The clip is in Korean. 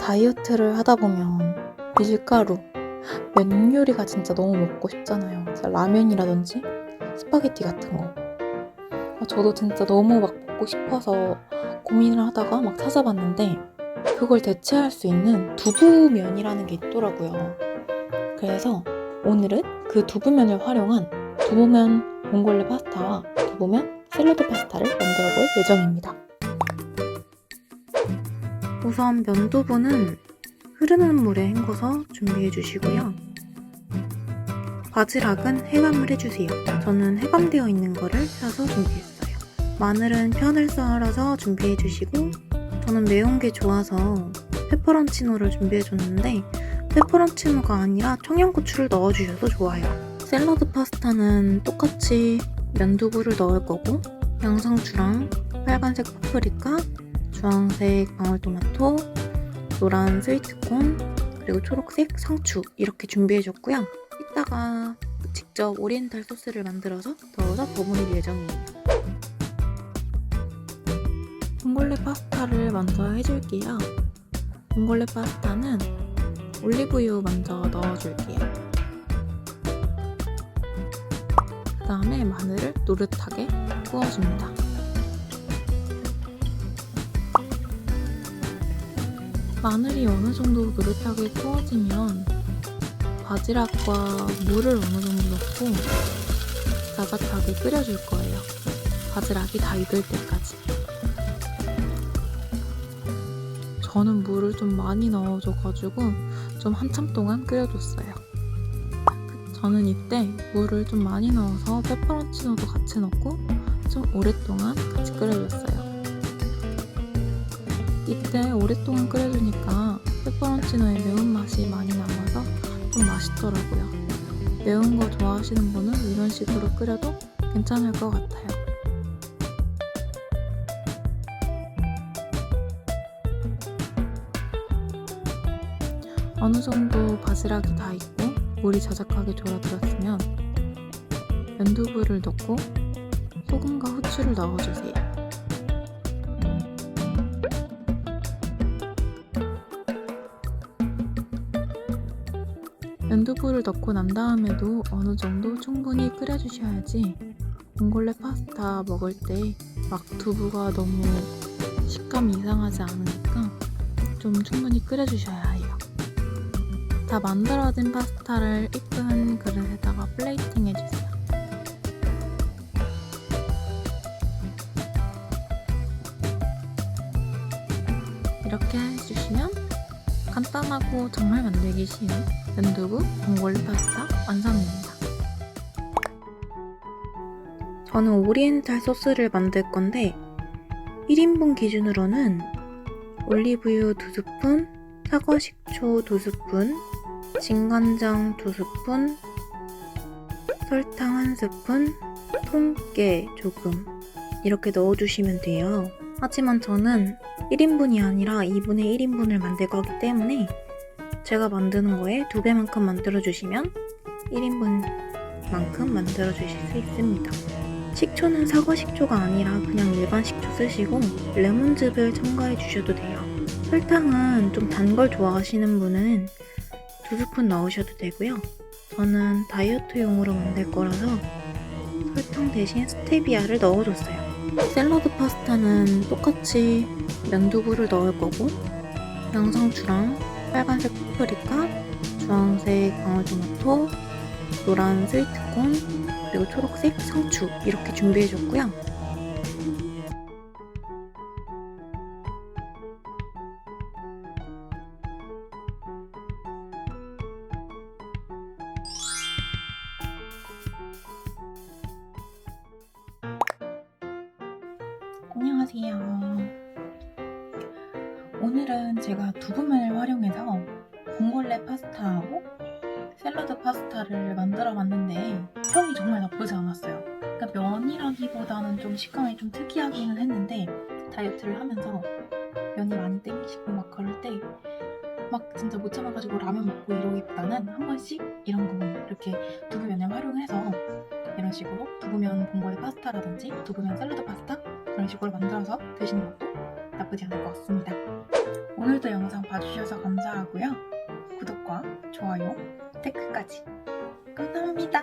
다이어트를 하다 보면 밀가루, 면 요리가 진짜 너무 먹고 싶잖아요. 라면이라든지 스파게티 같은 거. 아, 저도 진짜 너무 막 먹고 싶어서 고민을 하다가 막 찾아봤는데 그걸 대체할 수 있는 두부면이라는 게 있더라고요. 그래서 오늘은 그 두부면을 활용한 두부면 봉골레 파스타와 두부면 샐러드 파스타를 만들어 볼 예정입니다. 우선 면두부는 흐르는 물에 헹궈서 준비해 주시고요. 바지락은 해감을 해주세요. 저는 해감되어 있는 거를 사서 준비했어요. 마늘은 편을 썰어서 준비해 주시고 저는 매운 게 좋아서 페퍼런치노를 준비해 줬는데 페퍼런치노가 아니라 청양고추를 넣어주셔도 좋아요. 샐러드 파스타는 똑같이 면두부를 넣을 거고 양상추랑 빨간색 파프리카, 주황색 방울토마토, 노란 스위트콘, 그리고 초록색 상추 이렇게 준비해줬고요. 이따가 직접 오리엔탈 소스를 만들어서 넣어서 버무릴 예정이에요. 봉골레 파스타를 먼저 해줄게요. 봉골레 파스타는 올리브유 먼저 넣어줄게요. 그 다음에 마늘을 노릇하게 구워줍니다. 마늘이 어느 정도 노릇하게 구워지면 바지락과 물을 어느 정도 넣고 나긋하게 끓여줄 거예요. 바지락이 다 익을 때까지. 저는 물을 좀 많이 넣어줘가지고 좀 한참 동안 끓여줬어요. 저는 이때 물을 좀 많이 넣어서 페퍼론치노도 같이 넣고 좀 오랫동안 같이 끓여줬어요. 이때 오랫동안 끓여주니까 페퍼론치노의 매운맛이 많이 남아서 좀 맛있더라고요. 매운 거 좋아하시는 분은 이런 식으로 끓여도 괜찮을 것 같아요. 어느 정도 바지락이 다 익고 물이 자작하게 졸아들었으면 면두부를 넣고 소금과 후추를 넣어주세요. 면두부를 넣고 난 다음에도 어느 정도 충분히 끓여주셔야지 봉골레 파스타 먹을 때 막 두부가 너무 식감이 이상하지 않으니까 좀 충분히 끓여주셔야 해요. 다 만들어진 파스타를 이쁜 그릇에다가 플레이팅 해주세요. 이렇게 해주시면 간단하고 정말 만들기 쉬운 면두부 봉골레 파스타 완성입니다. 저는 오리엔탈 소스를 만들 건데 1인분 기준으로는 올리브유 2스푼, 사과 식초 2스푼, 진간장 2스푼, 설탕 1스푼, 통깨 조금 이렇게 넣어주시면 돼요. 하지만 저는 1인분이 아니라 2분의 1인분을 만들 거기 때문에 제가 만드는 거에 2배만큼 만들어주시면 1인분만큼 만들어주실 수 있습니다. 식초는 사과 식초가 아니라 그냥 일반 식초 쓰시고 레몬즙을 첨가해 주셔도 돼요. 설탕은 좀 단 걸 좋아하시는 분은 두 스푼 넣으셔도 되고요. 저는 다이어트용으로 만들 거라서 설탕 대신 스테비아를 넣어줬어요. 샐러드 파스타는 똑같이 면두부를 넣을 거고 양상추랑 빨간색 파프리카, 주황색 방울토마토, 노란 스위트콘, 그리고 초록색 상추 이렇게 준비해줬고요. 안녕하세요. 오늘은 제가 두부면을 활용해서 봉골레 파스타하고 샐러드 파스타를 만들어 봤는데 평이 정말 나쁘지 않았어요. 그러니까 면이라기보다는 좀 식감이 좀 특이하기는 했는데 다이어트를 하면서 면이 많이 땡기시고 막 그럴 때 막 진짜 못 참아가지고 라면 먹고 이러기보다는 한 번씩 이런 거 이렇게 두부면을 활용해서 이런 식으로 두부면 봉골레 파스타라든지 두부면 샐러드 파스타 이런 식으로 만들어서 드시는 것도 나쁘지 않을 것 같습니다. 오늘도 영상 봐주셔서 감사하고요. 구독과 좋아요, 댓글까지 감사합니다.